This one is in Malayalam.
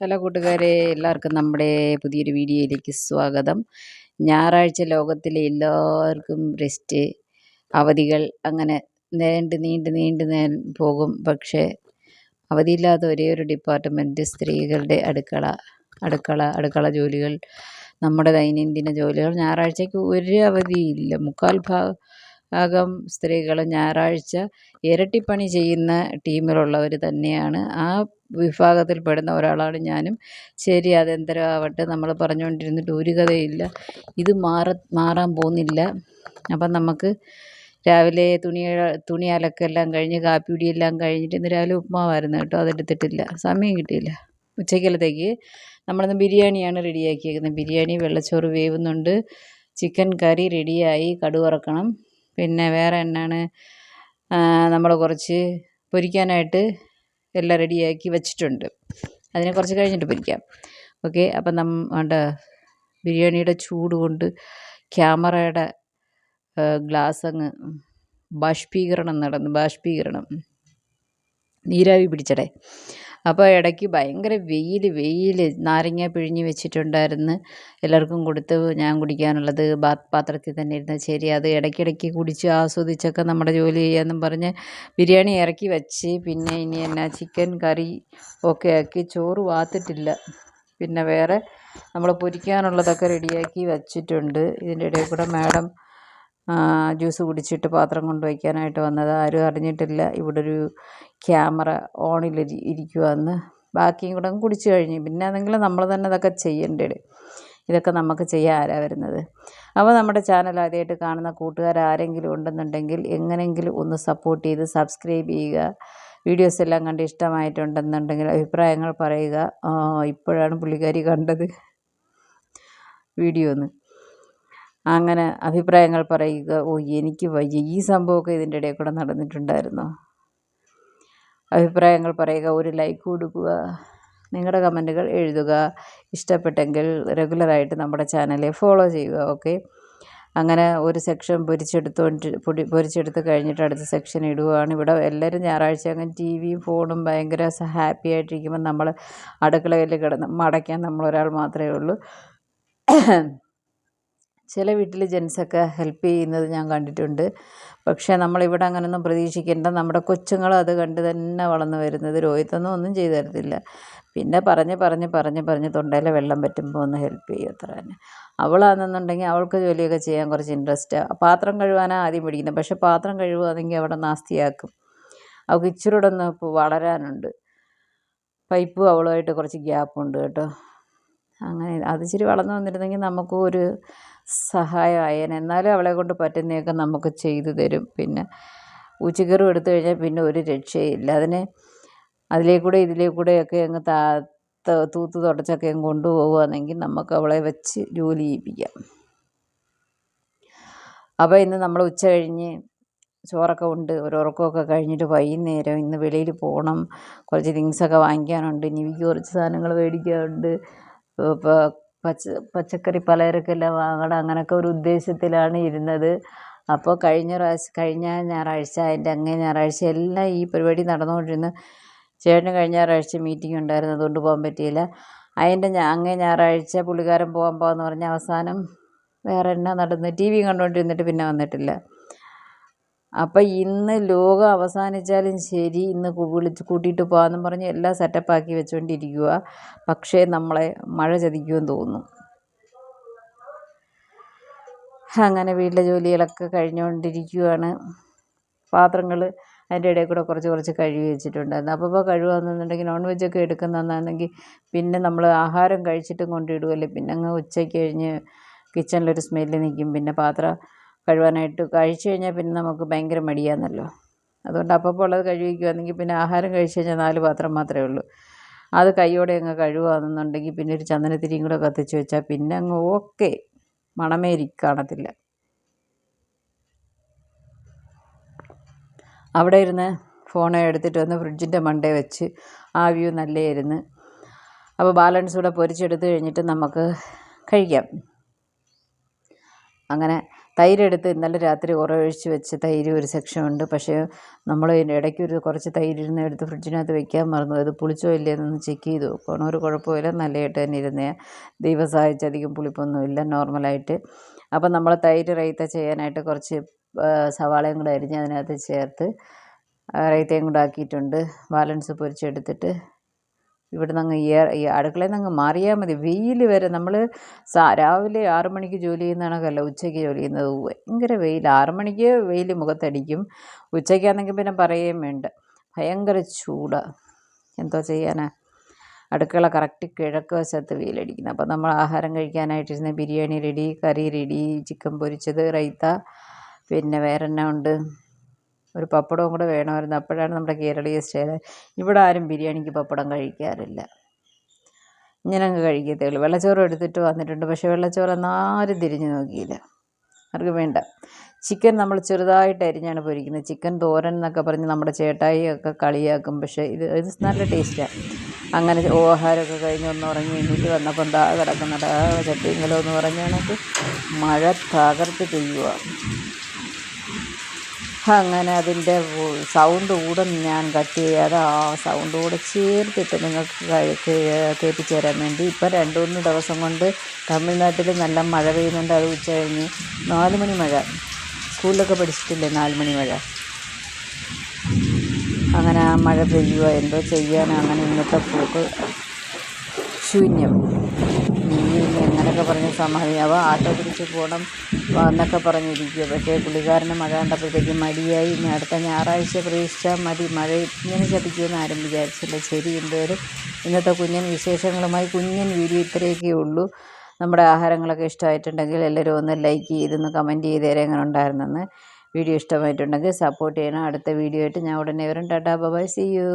ഹലോ കൂട്ടുകാരെ എല്ലാവർക്കും നമ്മുടെ പുതിയൊരു വീഡിയോയിലേക്ക് സ്വാഗതം. ഞായറാഴ്ച ലോകത്തിലെ എല്ലാവർക്കും റെസ്റ്റ് അവധികൾ അങ്ങനെ നീണ്ട് നീണ്ട് നീണ്ട് പോകും. പക്ഷേ അവധിയില്ലാത്ത ഒരേ ഒരു ഡിപ്പാർട്ട്മെന്റ് സ്ത്രീകളുടെ അടുക്കള അടുക്കള അടുക്കള ജോലികൾ നമ്മുടെ ദൈനംദിന ജോലികൾ. ഞായറാഴ്ചയ്ക്ക് ഒരു അവധിയില്ല. മുക്കാൽ ഭാഗം സ്ത്രീകൾ ഞായറാഴ്ച ഇരട്ടിപ്പണി ചെയ്യുന്ന ടീമിലുള്ളവർ തന്നെയാണ്. ആ വിഭാഗത്തിൽ പെടുന്ന ഒരാളാണ് ഞാനും. ശരി അതെന്തരം ആവട്ടെ നമ്മൾ പറഞ്ഞുകൊണ്ടിരുന്നിട്ട് ഒരു കഥയില്ല. ഇത് മാറ മാറാൻ പോകുന്നില്ല. അപ്പം നമുക്ക് രാവിലെ തുണി തുണി അലക്കെല്ലാം കഴിഞ്ഞ് കാപ്പിപിടിയെല്ലാം കഴിഞ്ഞിട്ട് ഇന്ന് രാവിലെ ഉപ്മാവായിരുന്നു കേട്ടോ. അതെടുത്തിട്ടില്ല. സമയം കിട്ടിയില്ല. ഉച്ചക്കലത്തേക്ക് നമ്മളിന്ന് ബിരിയാണിയാണ് റെഡിയാക്കിയേക്കുന്നത്. ബിരിയാണി വെള്ളച്ചോറ് വേവുന്നുണ്ട്. ചിക്കൻ കറി റെഡിയായി. കടുക് വറക്കണം പിന്നെ വേറെ എന്നാണ്? നമ്മൾ കുറച്ച് പൊരിക്കാനായിട്ട് എല്ലാം റെഡിയാക്കി വെച്ചിട്ടുണ്ട്. അതിനെ കുറച്ച് കഴിഞ്ഞിട്ട് പൊരിക്കാം. ഓക്കെ അപ്പം നം വേണ്ട ബിരിയാണിയുടെ ചൂട് കൊണ്ട് ക്യാമറയുടെ ഗ്ലാസ് അങ്ങ് ബാഷ്പീകരണം നടന്നു ബാഷ്പീകരണം. നീരാവി പിടിച്ചടേ. അപ്പോൾ ഇടയ്ക്ക് ഭയങ്കര വെയിൽ വെയിൽ നാരങ്ങ പിഴിഞ്ഞ് വെച്ചിട്ടുണ്ടായിരുന്നു. എല്ലാവർക്കും കൊടുത്ത് ഞാൻ കുടിക്കാനുള്ളത് പാത്രത്തിൽ തന്നെ ഇരുന്ന്. ശരി അത് ഇടയ്ക്കിടയ്ക്ക് കുടിച്ച് ആസ്വദിച്ചൊക്കെ നമ്മുടെ ജോലി ചെയ്യാമെന്നും പറഞ്ഞ് ബിരിയാണി ഇറക്കി വെച്ച്. പിന്നെ ഇനി എന്നാ ചിക്കൻ കറി ഒക്കെ ആക്കി. ചോറ് വാത്തിട്ടില്ല. പിന്നെ വേറെ നമ്മൾ പൊരിക്കാനുള്ളതൊക്കെ റെഡിയാക്കി വച്ചിട്ടുണ്ട്. ഇതിന്റെ ഇടയിൽ കൂടെ മാഡം ജ്യൂസ് കുടിച്ചിട്ട് പാത്രം കൊണ്ട് വയ്ക്കാനായിട്ട് വന്നത്. ആരും അറിഞ്ഞിട്ടില്ല. ഇവിടെ ഒരു ക്യാമറ ഓണിൽ ഇരിക്കുവാന്ന്. ബാക്കിയും കൂടെ കുടിച്ചു കഴിഞ്ഞു. പിന്നെ അതെങ്കിലും നമ്മൾ തന്നെ ഇതൊക്കെ ചെയ്യേണ്ടത് ഇതൊക്കെ നമുക്ക് ചെയ്യാൻ ആരാ വരുന്നത്? അപ്പോൾ നമ്മുടെ ചാനൽ ആദ്യമായിട്ട് കാണുന്ന കൂട്ടുകാർ ആരെങ്കിലും ഉണ്ടെന്നുണ്ടെങ്കിൽ എങ്ങനെയെങ്കിലും ഒന്ന് സപ്പോർട്ട് ചെയ്ത് സബ്സ്ക്രൈബ് ചെയ്യുക. വീഡിയോസ് എല്ലാം കണ്ട് ഇഷ്ടമായിട്ടുണ്ടെന്നുണ്ടെങ്കിൽ അഭിപ്രായങ്ങൾ പറയുക. ഇപ്പോഴാണ് പുള്ളിക്കാരി കണ്ടത്. വീഡിയോ ഒന്ന്. അങ്ങനെ അഭിപ്രായങ്ങൾ പറയുക ഓ എനിക്ക് വയ്യ. ഈ സംഭവമൊക്കെ ഇതിന്റെ ഇടയിൽ കൂടെ നടന്നിട്ടുണ്ടായിരുന്നോ? അഭിപ്രായങ്ങൾ പറയുക ഒരു ലൈക്ക് കൊടുക്കുക. നിങ്ങളുടെ കമന്റുകൾ എഴുതുക. ഇഷ്ടപ്പെട്ടെങ്കിൽ റെഗുലറായിട്ട് നമ്മുടെ ചാനലെ ഫോളോ ചെയ്യുക ഓക്കെ അങ്ങനെ ഒരു സെക്ഷൻ പൊരിച്ചെടുത്തോണ്ട് പൊടി പൊരിച്ചെടുത്ത് കഴിഞ്ഞിട്ട് അടുത്ത സെക്ഷൻ ഇടുകയാണ് ഇവിടെ എല്ലാവരും ഞായറാഴ്ച അങ്ങനെ ടി വിയും ഫോണും ഭയങ്കര ഹാപ്പി ആയിട്ടിരിക്കുമ്പോൾ നമ്മൾ അടുക്കളയിൽ കിടന്ന് മടയ്ക്കാൻ നമ്മളൊരാൾ മാത്രമേ ഉള്ളൂ. ചില വീട്ടിൽ ജെൻസൊക്കെ ഹെൽപ്പ് ചെയ്യുന്നത് ഞാൻ കണ്ടിട്ടുണ്ട്. പക്ഷേ നമ്മളിവിടെ അങ്ങനെയൊന്നും പ്രതീക്ഷിക്കേണ്ട. നമ്മുടെ കൊച്ചുങ്ങൾ അത് കണ്ട് തന്നെ വളർന്നു വരുന്നത് രോഹിത്തൊന്നും ഒന്നും ചെയ്തു തരത്തില്ല. പിന്നെ പറഞ്ഞ് പറഞ്ഞ് പറഞ്ഞ് പറഞ്ഞ് തൊണ്ടയിലെ വെള്ളം പറ്റുമ്പോൾ ഒന്ന് ഹെൽപ്പ് ചെയ്യും അത്ര തന്നെ. അവളാണെന്നുണ്ടെങ്കിൽ അവൾക്ക് ജോലിയൊക്കെ ചെയ്യാൻ കുറച്ച് ഇൻട്രസ്റ്റാണ് പാത്രം കഴുകാനാണ് ആദ്യം പിടിക്കുന്നത്. പക്ഷേ പാത്രം കഴുകുകയാണെങ്കിൽ അവിടെ നാസ്തിയാക്കും. അവൾക്ക് ഇച്ചിരി കൂടെ ഒന്ന് വളരാനുണ്ട്. പൈപ്പും അവളുമായിട്ട് കുറച്ച് ഗ്യാപ്പുണ്ട് കേട്ടോ. അങ്ങനെ അത് ഇച്ചിരി വളർന്നു വന്നിരുന്നെങ്കിൽ നമുക്കും ഒരു സഹായമായേനെ. എന്നാലും അവളെ കൊണ്ട് പറ്റുന്നതൊക്കെ നമുക്ക് ചെയ്തു തരും. പിന്നെ ഉച്ചക്കറും എടുത്തു കഴിഞ്ഞാൽ പിന്നെ ഒരു രക്ഷയില്ല. അതിനെ അതിലേക്കൂടെ ഇതിലേക്കൂടെയൊക്കെ ഇതിലേ കൂടെയൊക്കെ അങ്ങ് താ തൂത്ത് തുടച്ചൊക്കെ അങ്ങ് കൊണ്ടുപോകുകയാണെങ്കിൽ നമുക്ക് അവളെ വെച്ച് ജോലി ചെയ്യിപ്പിക്കാം. അപ്പോൾ ഇന്ന് നമ്മൾ ഉച്ച കഴിഞ്ഞ് ചോറൊക്കെ ഉണ്ട്. ഒരു ഉറക്കമൊക്കെ കഴിഞ്ഞിട്ട് വൈകുന്നേരം ഇന്ന് വെളിയിൽ പോകണം. കുറച്ച് തിങ്സൊക്കെ വാങ്ങിക്കാനുണ്ട്. എനിക്ക് കുറച്ച് സാധനങ്ങൾ മേടിക്കാനുണ്ട്. പച്ച പച്ചക്കറി പലചരക്കെല്ലാം വാങ്ങണം. അങ്ങനെയൊക്കെ ഒരു ഉദ്ദേശത്തിലാണ് ഇരുന്നത്. അപ്പോൾ കഴിഞ്ഞ പ്രാവശ്യം കഴിഞ്ഞ ഞായറാഴ്ച അതിന്റെ അങ്ങേ ഞായറാഴ്ച എല്ലാം ഈ പരിപാടി നടന്നുകൊണ്ടിരുന്ന ചേട്ടന് കഴിഞ്ഞ ഞായറാഴ്ച മീറ്റിംഗ് ഉണ്ടായിരുന്നു. അതുകൊണ്ട് പോകാൻ പറ്റിയില്ല. അതിന്റെ അങ്ങേ ഞായറാഴ്ച പുള്ളിക്കാരൻ പോകാൻ പോകാമെന്ന് പറഞ്ഞ അവസാനം വേറെ എന്നാ നടന്ന് ടി വി കണ്ടുകൊണ്ടിരുന്നിട്ട് പിന്നെ വന്നിട്ടില്ല. അപ്പം ഇന്ന് ലോകം അവസാനിച്ചാലും ശരി ഇന്ന് വിളിച്ച് കൂട്ടിയിട്ട് പോകാമെന്നും പറഞ്ഞ് എല്ലാം സെറ്റപ്പാക്കി വെച്ചുകൊണ്ടിരിക്കുക പക്ഷേ നമ്മളെ മഴ ചതിക്കുമെന്ന് തോന്നുന്നു. അങ്ങനെ വീട്ടിലെ ജോലികളൊക്കെ കഴിഞ്ഞുകൊണ്ടിരിക്കുകയാണ് പാത്രങ്ങൾ അതിന്റെ ഇടയിൽ കൂടെ കുറച്ച് കുറച്ച് കഴുകി വെച്ചിട്ടുണ്ടായിരുന്നു. അപ്പോൾ ഇപ്പോൾ കഴുകാന്നുണ്ടെങ്കിൽ നോൺ വെജൊക്കെ എടുക്കുന്നതാണെങ്കിൽ പിന്നെ നമ്മൾ ആഹാരം കഴിച്ചിട്ടും കൊണ്ടിടുമല്ലേ പിന്നെ അങ്ങ് ഉച്ചയ്ക്ക് കഴിഞ്ഞ് കിച്ചണിലൊരു സ്മെല്ല് നിൽക്കും. പിന്നെ പാത്രം കഴുകാനായിട്ട് കഴിച്ചു കഴിഞ്ഞാൽ പിന്നെ നമുക്ക് ഭയങ്കര മടിയാണല്ലോ അതുകൊണ്ട് അപ്പപ്പോൾ ഉള്ളത് കഴുകിക്കുകയാണെങ്കിൽ പിന്നെ ആഹാരം കഴിച്ചു കഴിഞ്ഞാൽ നാല് പാത്രം മാത്രമേ ഉള്ളൂ. അത് കൈയോടെ അങ്ങ് കഴുകുകയാണെന്നുണ്ടെങ്കിൽ പിന്നെ ഒരു ചന്ദനത്തിരിയും കൂടെ കത്തിച്ച് വെച്ചാൽ പിന്നെ അങ്ങ് ഓക്കെ. മണമേ കാണത്തില്ല. അവിടെ ഇരുന്ന് ഫോൺ എടുത്തിട്ട് വന്ന് ഫ്രിഡ്ജിന്റെ മണ്ടേ വെച്ച് ആ വ്യൂ നല്ലതായിരുന്നു. അപ്പോൾ ബാലൻസ് കൂടെ പൊരിച്ചെടുത്ത് കഴിഞ്ഞിട്ട് നമുക്ക് കഴിക്കാം. അങ്ങനെ തൈരെടുത്ത് ഇന്നലെ രാത്രി ഉറയൊഴിച്ച് വെച്ച് തൈര് ഒരു സെക്ഷൻ ഉണ്ട്. പക്ഷേ നമ്മൾ ഇടയ്ക്ക് ഒരു കുറച്ച് തൈരിരുന്ന് എടുത്ത് ഫ്രിഡ്ജിനകത്ത് വെക്കാൻ മറന്നു. അത് പുളിച്ചോ ഇല്ലയെന്നൊന്ന് ചെക്ക് ചെയ്തു. പോകണം ഒരു കുഴപ്പമില്ല നല്ലതായിട്ട് തന്നെ ഇരുന്നേ. ദൈവം അധികം അധികം പുളിപ്പൊന്നുമില്ല നോർമലായിട്ട് അപ്പം നമ്മൾ തൈര് റൈത്ത ചെയ്യാനായിട്ട് കുറച്ച് സവാളയും കൂടെ അരിഞ്ഞ് അതിനകത്ത് ചേർത്ത് റൈത്തയും കൂടെ ആക്കിയിട്ടുണ്ട്. ബാലൻസ് പൊരിച്ചെടുത്തിട്ട് ഇവിടുന്ന് അങ്ങ് ഈ അടുക്കളയിൽ നിന്ന് അങ്ങ് മാറിയാൽ മതി. വെയിൽ വരെ നമ്മൾ രാവിലെ ആറ് മണിക്ക് ജോലി ചെയ്യുന്ന കണക്കല്ല ഉച്ചയ്ക്ക് ജോലി ചെയ്യുന്നത്. ഭയങ്കര വെയിൽ ആറ് മണിക്ക് വെയിൽ മുഖത്തടിക്കും. ഉച്ചയ്ക്കാണെങ്കിൽ പിന്നെ പറയുകയും വേണ്ട. ഭയങ്കര ചൂടാണ് എന്തോ ചെയ്യാനാ? അടുക്കള കറക്റ്റ് കിഴക്ക് വശത്ത് വെയിലടിക്കുന്നത് അപ്പോൾ നമ്മൾ ആഹാരം കഴിക്കാനായിട്ടിരുന്ന ബിരിയാണി റെഡി കറി റെഡി ചിക്കൻ പൊരിച്ചത് റൈത്ത പിന്നെ വേറെ എന്നാ ഉണ്ട്? ഒരു പപ്പടവും കൂടെ വേണമായിരുന്നു. അപ്പോഴാണ് നമ്മുടെ കേരളീയ സ്റ്റൈൽ ഇവിടെ ആരും ബിരിയാണിക്ക് പപ്പടം കഴിക്കാറില്ല. ഇങ്ങനെ അങ്ങ് കഴിക്കത്തേ ഉള്ളൂ. വെള്ളച്ചോറ് എടുത്തിട്ട് വന്നിട്ടുണ്ട്. പക്ഷേ വെള്ളച്ചോറ് ആരും തിരിഞ്ഞു നോക്കിയില്ല. അവർക്ക് വേണ്ട. ചിക്കൻ നമ്മൾ ചെറുതായിട്ട് അരിഞ്ഞാണ് പൊരിക്കുന്നത്. ചിക്കൻ തോരൻ എന്നൊക്കെ പറഞ്ഞ് നമ്മുടെ ചേട്ടായി ഒക്കെ കളിയാക്കും. പക്ഷേ ഇത് ഇത് നല്ല ടേസ്റ്റാണ് അങ്ങനെ ഓഹാരമൊക്കെ കഴിഞ്ഞ് ഒന്ന് ഉറങ്ങി എണീറ്റ് വന്നപ്പോൾ എന്താ ആ ചട്ടിങ്കലോ എന്ന് പറഞ്ഞാണെങ്കിൽ മഴ തകർത്ത് പെയ്യുക അങ്ങനെ അതിന്റെ സൗണ്ട് കൂടെ ഞാൻ കട്ട് ചെയ്യാതെ ആ സൗണ്ട് കൂടെ ചേർത്തിട്ട് നിങ്ങൾക്ക് കേൾപ്പിച്ച് തരാൻ വേണ്ടി. ഇപ്പം രണ്ട് മൂന്ന് ദിവസം കൊണ്ട് തമിഴ്നാട്ടിൽ നല്ല മഴ പെയ്യുന്നുണ്ട്. അത് ഉച്ച കഴിഞ്ഞ് നാല് മണി മഴ. സ്കൂളിലൊക്കെ പഠിച്ചിട്ടില്ലേ നാല് മണി മഴ? അങ്ങനെ ആ മഴ പെയ്യുക എന്തോ ചെയ്യാൻ അങ്ങനെ ഇന്നത്തെ പോക്ക് ശൂന്യം. അങ്ങനെയൊക്കെ പറഞ്ഞ് സമാധിയാവുക ആട്ടോ പിടിച്ച് പോകണം എന്നൊക്കെ പറഞ്ഞിരിക്കുക. പക്ഷേ പുള്ളിക്കാരന് മഴ കണ്ടപ്പോഴത്തേക്കും മടിയായി. ഇനി അടുത്ത ഞായറാഴ്ച പ്രതീക്ഷിച്ചാൽ മതി. മഴ ഇങ്ങനെ ചതിക്കുമെന്ന് ആരും വിചാരിച്ചില്ല. ശരി എന്തോരും. ഇന്നത്തെ കുഞ്ഞൻ വിശേഷങ്ങളുമായി കുഞ്ഞൻ വീഡിയോ ഇത്രയൊക്കെ ഉള്ളൂ. നമ്മുടെ ആഹാരങ്ങളൊക്കെ ഇഷ്ടമായിട്ടുണ്ടെങ്കിൽ എല്ലാവരും ഒന്ന് ലൈക്ക് ചെയ്തൊന്ന് കമന്റ് ചെയ്ത് തരാം. എങ്ങനെ ഉണ്ടായിരുന്നെന്ന് വീഡിയോ ഇഷ്ടമായിട്ടുണ്ടെങ്കിൽ സപ്പോർട്ട് ചെയ്യണം. അടുത്ത വീഡിയോ ആയിട്ട് ഞാൻ ഉടനെ വരും. Tata bye C U